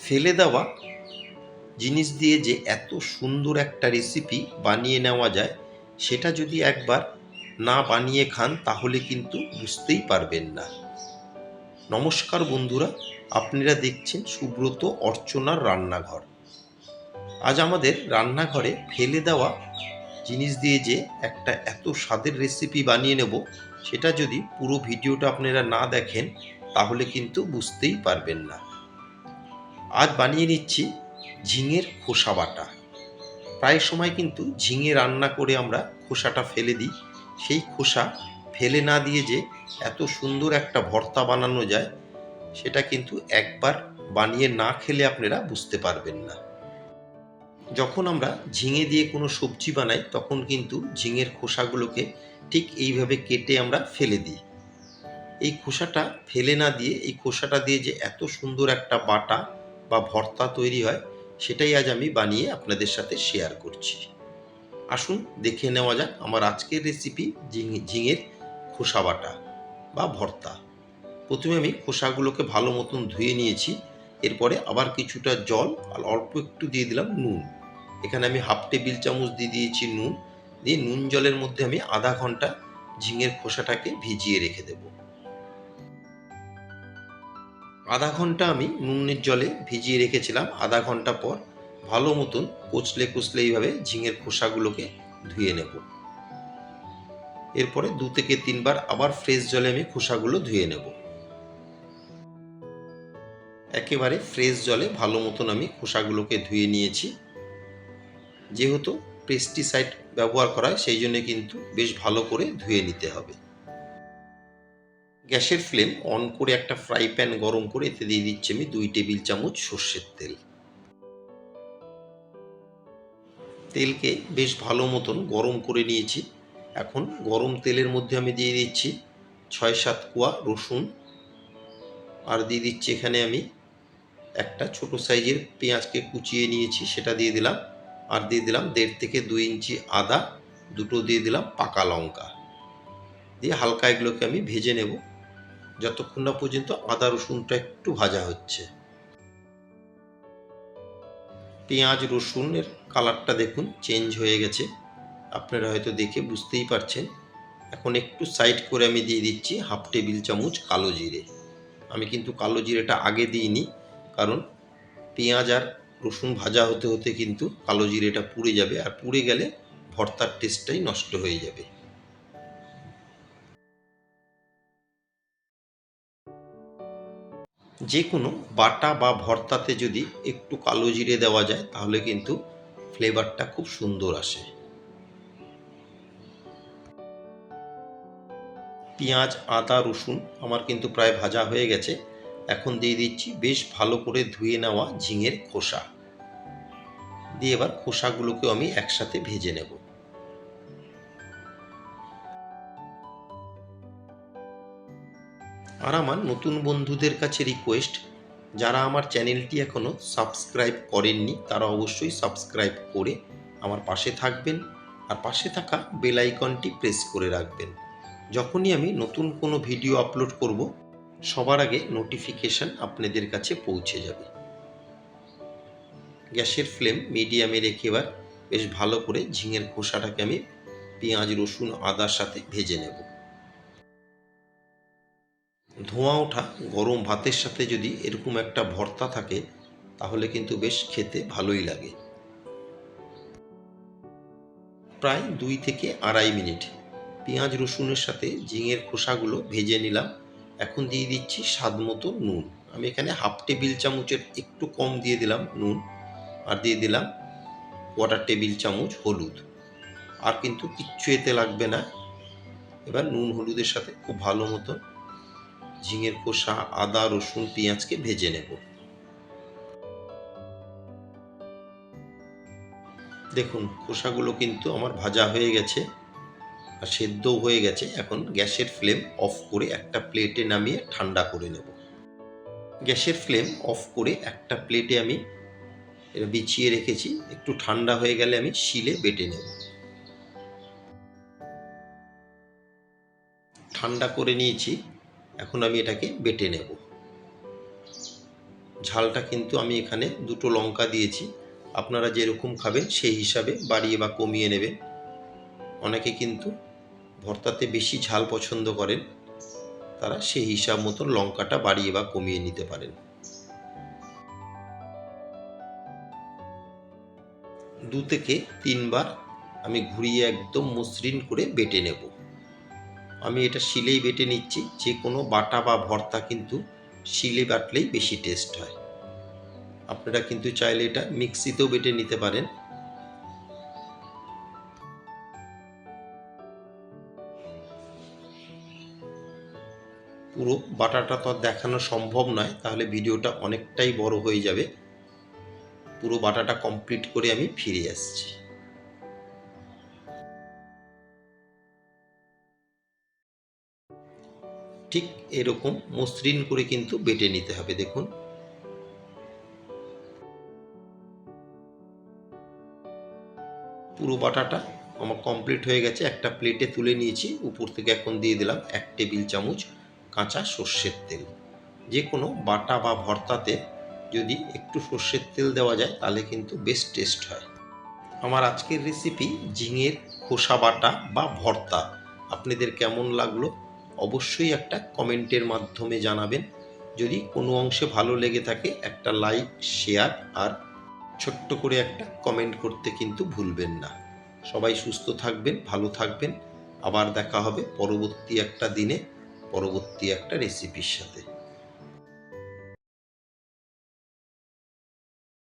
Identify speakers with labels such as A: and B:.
A: ফেলে দেওয়া জিনিস দিয়ে যে এত সুন্দর একটা রেসিপি বানিয়ে নেওয়া যায়, সেটা যদি একবার না বানিয়ে খান, তাহলে কিন্তু বুঝতেই পারবেন না। নমস্কার বন্ধুরা, আপনারা দেখছেন সুব্রত অর্চনার রান্নাঘর। আজ আমাদের রান্নাঘরে ফেলে দেওয়া জিনিস দিয়ে যে একটা এত স্বাদের রেসিপি বানিয়ে নেব, সেটা যদি পুরো ভিডিওটা আপনারা না দেখেন, তাহলে কিন্তু বুঝতেই পারবেন না। আজ বানিয়ে নিচ্ছি ঝিঙের খোসা বাটা। প্রায় সময় কিন্তু ঝিঙে রান্না করে আমরা খোসাটা ফেলে দিই। সেই খোসা ফেলে না দিয়ে যে এত সুন্দর একটা ভর্তা বানানো যায়, সেটা কিন্তু একবার বানিয়ে না খেলে আপনারা বুঝতে পারবেন না। যখন আমরা ঝিঙে দিয়ে কোনো সবজি বানাই, তখন কিন্তু ঝিঙের খোসাগুলোকে ঠিক এইভাবে কেটে আমরা ফেলে দিই। এই খোসাটা ফেলে না দিয়ে, এই খোসাটা দিয়ে যে এত সুন্দর একটা বাটা বা ভর্তা তৈরি হয়, সেটাই আজ আমি বানিয়ে আপনাদের সাথে শেয়ার করছি। আসুন দেখে নেওয়া যাক আমার আজকের রেসিপি ঝিঙে, ঝিঙের খোসা বাটা বা ভর্তা। প্রথমে আমি খোসাগুলোকে ভালো মতন ধুয়ে নিয়েছি, এরপরে আবার কিছুটা জল আর অল্প একটু দিয়ে দিলাম নুন। এখানে আমি হাফ টেবিল চামচ দিয়ে দিয়েছি নুন। দিয়ে নুন জলের মধ্যে আমি আধা ঘণ্টা ঝিঙের খোসাটাকে ভিজিয়ে রেখে দেব। আধা ঘণ্টা আমি নুনের জলে ভিজিয়ে রেখেছিলাম, আধা ঘণ্টা পর ভালো মতন কুচলে কুচলে এইভাবে ঝিঙের খোসাগুলোকে ধুয়ে নেব। এরপরে দু থেকে তিনবার আবার ফ্রেশ জলে আমি খোসাগুলো ধুয়ে নেব। একেবারে ফ্রেশ জলে ভালো মতন আমি খোসাগুলোকে ধুয়ে নিয়েছি। যেহেতু পেস্টিসাইড ব্যবহার করা হয়, সেই জন্য কিন্তু বেশ ভালো করে ধুয়ে নিতে হবে। গ্যাসের ফ্লেম অন করে একটা ফ্রাই প্যান গরম করে এতে দিয়ে দিচ্ছি আমি দুই টেবিল চামচ সর্ষের তেল। তেলকে বেশ ভালো মতন গরম করে নিয়েছি। এখন গরম তেলের মধ্যে আমি দিয়ে দিচ্ছি ছয় সাত কোয়া রসুন। আর দিয়ে দিচ্ছি এখানে আমি একটা ছোট সাইজের পেঁয়াজকে কুচিয়ে নিয়েছি, সেটা দিয়ে দিলাম। আর দিয়ে দিলাম দেড় থেকে দুই ইঞ্চি আদা, দুটো দিয়ে দিলাম পাকা লঙ্কা। দিয়ে হালকা এগুলোকে আমি ভেজে নেব। যতক্ষণ না পর্যন্ত আদা রসুনটা একটু ভাজা হচ্ছে। পেঁয়াজ, রসুনের কালারটা দেখুন, চেঞ্জ হয়ে গেছে। আপনারা হয়তো দেখে বুঝতেই পারছেন। এখন একটু সাইড করে আমি দিয়ে দিচ্ছি হাফ টেবিল চামচ কালো জিরে। আমি কিন্তু কালো জিরেটা আগে দিইনি, কারণ পেঁয়াজ আর রসুন ভাজা হতে হতে কিন্তু কালো জিরেটা পুড়ে যাবে, আর পুড়ে গেলে ভর্তার টেস্টটাই নষ্ট হয়ে যাবে। যে কোনো বাটা বা ভর্তাতে যদি একটু কালো জিরে দেওয়া যায়, তাহলে কিন্তু ফ্লেভারটা খুব সুন্দর আসে। পেঁয়াজ, আদা, রসুন আমার কিন্তু প্রায় ভাজা হয়ে গেছে। এখন দিয়ে দিচ্ছি বেশ ভালো করে ধুয়ে নেওয়া ঝিঙের খোসা। দিয়ে এবার খোসাগুলোকেও আমি একসাথে ভেজে নেব। আর আমার নতুন বন্ধুদের কাছে রিকোয়েস্ট যারা আমার চ্যানেলটি এখনও সাবস্ক্রাইব করেননি, তারা অবশ্যই সাবস্ক্রাইব করে আমার পাশে থাকবেন, আর পাশে থাকা বেল আইকনটি প্রেস করে রাখবেন। যখনই আমি নতুন কোনো ভিডিও আপলোড করব, সবার আগে নোটিফিকেশান আপনাদের কাছে পৌঁছে যাবে। গ্যাসের ফ্লেম মিডিয়ামে রেখে এবার বেশ ভালো করে ঝিঙের খোসাটাকে আমি পেঁয়াজ, রসুন, আদার সাথে ভেজে নেব। ধোঁয়া ওঠা, গরম ভাতের সাথে যদি এরকম একটা ভর্তা থাকে, তাহলে কিন্তু বেশ খেতে ভালোই লাগে। প্রায় দুই থেকে আড়াই মিনিট। পেঁয়াজ রসুনের সাথে ঝিঙের খোসাগুলো ভেজে নিলাম। এখন দিয়ে দিচ্ছি স্বাদ মতো নুন। আমি এখানে হাফ টেবিল চামচের একটু কম দিয়ে দিলাম নুন। আর দিয়ে দিলাম কোয়াটার টেবিল চামচ হলুদ। আর কিন্তু কিচ্ছু এতে লাগবে না। এবার নুন হলুদের সাথে খুব ভালো মতো ঝিঙের খোসা, আদা, রসুন, পেঁয়াজকে ভেজে নেব। দেখুন, খোসাগুলো কিন্তু আমার ভাজা হয়ে গেছে আর সেদ্ধও হয়ে গেছে। এখন গ্যাসের ফ্লেম অফ করে একটা প্লেটে নামিয়ে ঠান্ডা করে নেব। গ্যাসের ফ্লেম অফ করে একটা প্লেটে আমি বিছিয়ে রেখেছি। একটু ঠান্ডা হয়ে গেলে আমি শিলে বেটে নেব। ঠান্ডা করে নিয়েছি। এখন আমি এটাকে বেটে নেব। ঝালটা কিন্তু আমি এখানে দুটো লঙ্কা দিয়েছি। আপনারা যেরকম খাবেন সেই হিসাবে বাড়িয়ে বা কমিয়ে নেবেন। অনেকে কিন্তু ভর্তাতে বেশি ঝাল পছন্দ করেন। তারা সেই হিসাব মতো লঙ্কাটা বাড়িয়ে বা কমিয়ে নিতে পারেন। দু থেকে তিনবার আমি ঘুরিয়ে একদম মসৃণ করে বেটে নেব। আমি এটা শিলেই বেটে নিচ্ছি, যে কোনো বাটা বা ভর্তা কিন্তু শিলে বাটলেই বেশি টেস্ট হয়। আপনারা কিন্তু চাইলে এটা মিক্সিতেও বেটে নিতে পারেন। পুরো বাটাটা তো দেখানো সম্ভব নয়, তাহলে ভিডিওটা অনেকটাই বড় হয়ে যাবে। পুরো বাটাটা কমপ্লিট করে আমি ফিরে আসছি। ঠিক এরকম মসৃণ করে কিন্তু বেটে নিতে হবে, দেখুন। পুরো বাটাটা আমার কমপ্লিট হয়ে গেছে, একটা প্লেটে তুলে নিয়েছি, উপর থেকে এখন দিয়ে দিলাম এক টেবিল চামচ কাঁচা সর্ষের তেল। যে কোনো বাটা বা ভর্তাতে যদি একটু সর্ষের তেল দেওয়া যায়, তাহলে কিন্তু বেশ টেস্ট হয়। আমার আজকের রেসিপি ঝিঙের খোসা বাটা বা ভর্তা। আপনাদের কেমন লাগল? অবশ্যই একটা কমেন্টের মাধ্যমে জানাবেন। যদি কোনো অংশে ভালো লেগে থাকে, একটা লাইক, শেয়ার আর ছোট্ট করে একটা কমেন্ট করতে কিন্তু ভুলবেন না। সবাই সুস্থ থাকবেন, ভালো থাকবেন। আবার দেখা হবে পরবর্তী একটা দিনে, পরবর্তী একটা রেসিপির সাথে।